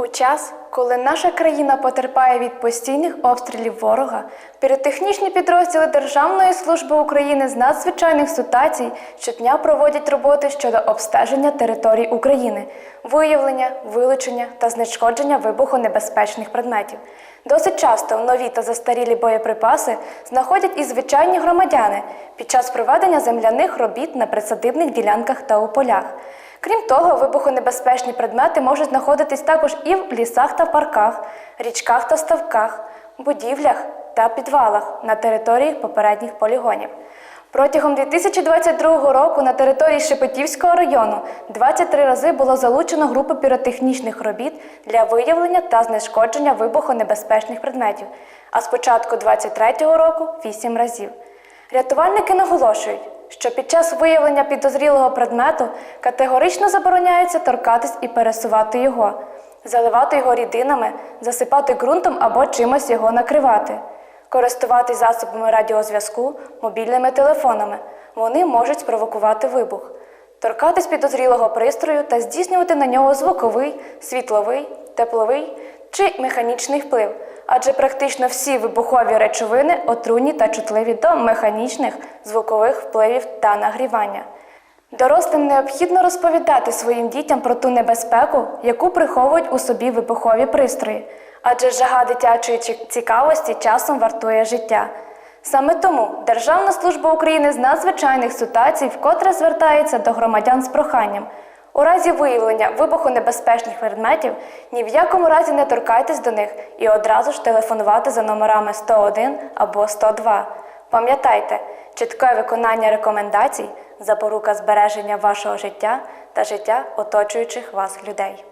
У час, коли наша країна потерпає від постійних обстрілів ворога, піротехнічні підрозділи Державної служби України з надзвичайних ситуацій щодня проводять роботи щодо обстеження територій України, виявлення, вилучення та знешкодження вибухонебезпечних предметів. Досить часто нові та застарілі боєприпаси знаходять і звичайні громадяни під час проведення земляних робіт на присадибних ділянках та у полях. Крім того, вибухонебезпечні предмети можуть знаходитись також і в лісах та парках, річках та ставках, будівлях та підвалах на території попередніх полігонів. Протягом 2022 року на території Шепетівського району 23 рази було залучено групи піротехнічних робіт для виявлення та знешкодження вибухонебезпечних предметів, а з початку 2023 року 8 разів. Рятувальники наголошують, що під час виявлення підозрілого предмету категорично забороняється торкатись і пересувати його, заливати його рідинами, засипати ґрунтом або чимось його накривати, користуватись засобами радіозв'язку, мобільними телефонами. Вони можуть спровокувати вибух, торкатись підозрілого пристрою та здійснювати на нього звуковий, світловий, тепловий чи механічний вплив, адже практично всі вибухові речовини отруйні та чутливі до механічних, звукових впливів та нагрівання. Дорослим необхідно розповідати своїм дітям про ту небезпеку, яку приховують у собі вибухові пристрої, адже жага дитячої цікавості часом вартує життя. Саме тому Державна служба України з надзвичайних ситуацій вкотре звертається до громадян з проханням. У разі виявлення вибухонебезпечних предметів ні в якому разі не торкайтесь до них і одразу ж телефонувати за номерами 101 або 102. Пам'ятайте, чітке виконання рекомендацій запорука збереження вашого життя та життя оточуючих вас людей.